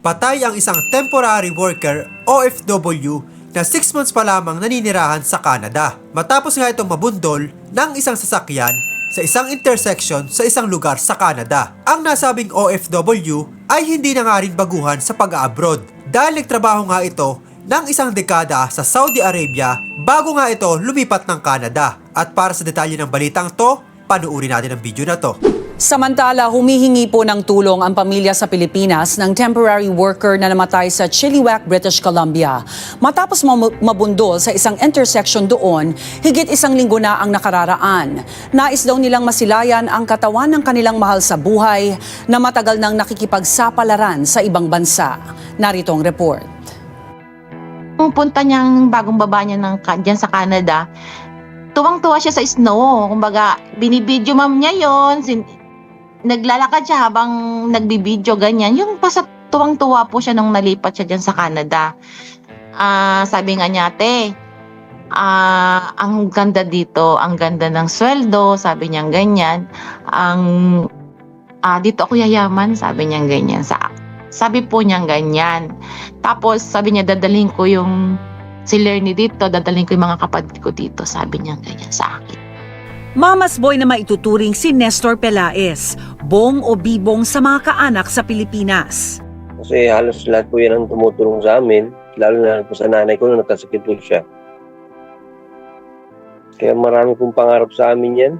Patay ang isang temporary worker OFW na 6 months pa lamang naninirahan sa Canada. Matapos nga itong mabundol ng isang sasakyan sa isang intersection sa isang lugar sa Canada. Ang nasabing OFW ay hindi na nga rin baguhan sa pag-abroad dahil nagtrabaho nga ito ng isang dekada sa Saudi Arabia bago nga ito lumipat ng Canada. At para sa detalye ng balitang to, panuuri natin ang video na to. Samantala, humihingi po ng tulong ang pamilya sa Pilipinas ng temporary worker na namatay sa Chilliwack, British Columbia. Matapos mabundol sa isang intersection doon, higit isang linggo na ang nakararaan. Nais daw nilang masilayan ang katawan ng kanilang mahal sa buhay na matagal nang nakikipagsapalaran sa ibang bansa. Narito ang report. Nung punta niyang bagong baba niya ng, dyan sa Canada, tuwang-tuwa siya sa snow. Kumbaga, binibidyo ma'am niya yon naglalakad siya habang nagbibidyo, ganyan. Yung basta tuwang-tuwa po siya nung nalipat siya dyan sa Canada. Ah, sabi nga niya, ate, ah, ang ganda dito, ang ganda ng sweldo, sabi niya ganyan. Ang, ah, dito ako yayaman, sabi niya ganyan. Sa, sabi po niya ganyan. Tapos sabi niya, dadalhin ko yung si Lerny dito, dadalhin ko yung mga kapatid ko dito. Sabi niya ganyan sa akin. Mamas boy na maituturing si Nestor Pelaez, bong o bibong sa mga kaanak sa Pilipinas. Kasi halos lahat po yan ang tumutulong sa amin. Lalo na po sa nanay ko na nagkasakit po siya. Kaya marami pong pangarap sa amin yan.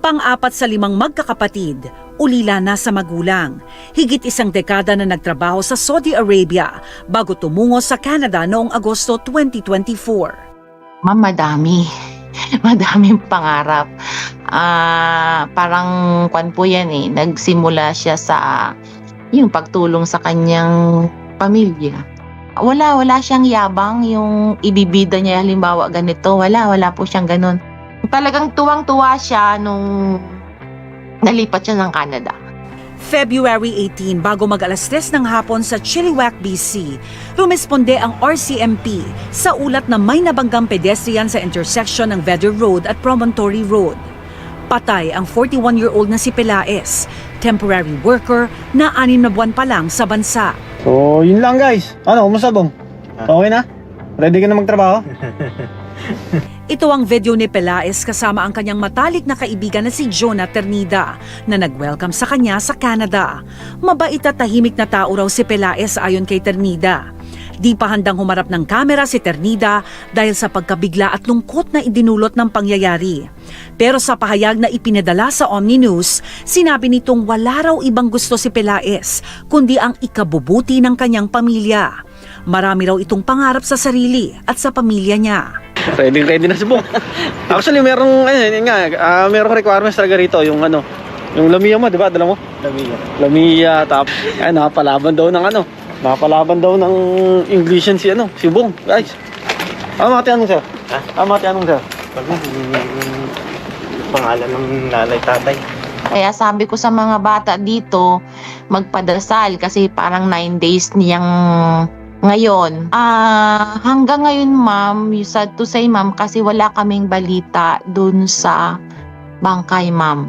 Pang-apat sa limang magkakapatid, ulila na sa magulang. Higit isang dekada na nagtrabaho sa Saudi Arabia bago tumungo sa Canada noong Agosto 2024. Ma'am, madami. Madaming pangarap. Ah, parang kwan po yan eh. Nagsimula siya sa yung pagtulong sa kanyang pamilya. Wala, wala siyang yabang yung ibibida niya halimbawa ganito. Wala, wala po siyang ganun. Talagang tuwang-tuwa siya nung nalipat siya ng Canada. February 18, bago mag alas 3 ng hapon sa Chilliwack, BC, rumesponde ang RCMP sa ulat na may nabanggang pedestrian sa intersection ng Vedder Road at Promontory Road. Patay ang 41-year-old na si Pelaez, temporary worker na anim na buwan pa lang sa bansa. So, yun lang guys. Ano, kumusta bong? Okay na? Ready ka na magtrabaho? Ito ang video ni Pelaez kasama ang kanyang matalik na kaibigan na si Jonah Ternida na nag-welcome sa kanya sa Canada. Mabait at tahimik na tao raw si Pelaez ayon kay Ternida. Di pa handang humarap ng kamera si Ternida dahil sa pagkabigla at lungkot na idinulot ng pangyayari. Pero sa pahayag na ipinadala sa Omni News, sinabi nitong wala raw ibang gusto si Pelaez kundi ang ikabubuti ng kanyang pamilya. Marami raw itong pangarap sa sarili at sa pamilya niya. Ready, ready na si Bong. Actually, merong, ayun, yun nga, ah, merong requirements talaga rito, yung ano, yung Lamia mo, di ba? Dala mo? Lamia. Lamia, tap. Ay, nakapalaban daw ng ano, nakapalaban daw ng English si ano, si Bong, guys. Ano mga tiyanong sir? Ha? Ano mga tiyanong sir? Pangalan ng nanay tatay. Kaya sabi ko sa mga bata dito, magpadasal kasi parang nine days niyang ngayon. Ah, hanggang ngayon ma'am, sad to say ma'am kasi wala kaming balita dun sa bangkay ma'am.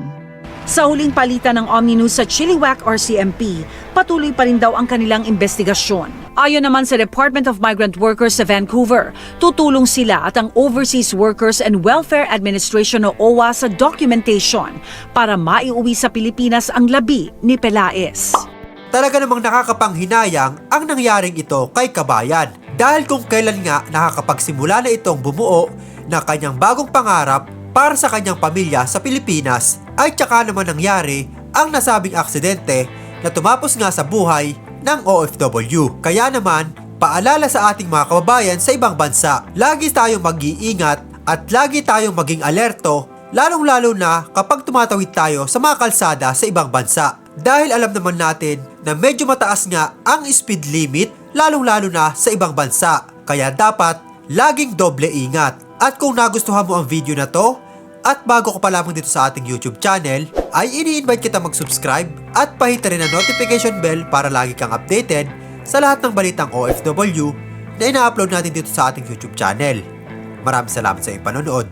Sa huling palitan ng Omni News sa Chilliwack RCMP, patuloy pa rin daw ang kanilang investigasyon. Ayon naman sa Department of Migrant Workers sa Vancouver, tutulong sila at ang Overseas Workers and Welfare Administration o OWA sa documentation para maiuwi sa Pilipinas ang labi ni Pelaez. Talaga namang nakakapanghinayang ang nangyaring ito kay Kabayan dahil kung kailan nga nakakapagsimula na itong bumuo na kanyang bagong pangarap para sa kanyang pamilya sa Pilipinas ay tsaka naman nangyari ang nasabing aksidente na tumapos nga sa buhay ng OFW. Kaya naman, paalala sa ating mga kababayan sa ibang bansa, lagi tayong mag-iingat at lagi tayong maging alerto lalong-lalo na kapag tumatawid tayo sa mga kalsada sa ibang bansa. Dahil alam naman natin na medyo mataas nga ang speed limit lalong-lalo na sa ibang bansa. Kaya dapat laging doble ingat. At kung nagustuhan mo ang video na to, at bago ka pa lamang dito sa ating YouTube channel, ay ini-invite kita mag-subscribe at pahita rin ang notification bell para lagi kang updated sa lahat ng balitang OFW na ina-upload natin dito sa ating YouTube channel. Maraming salamat sa iyong panonood.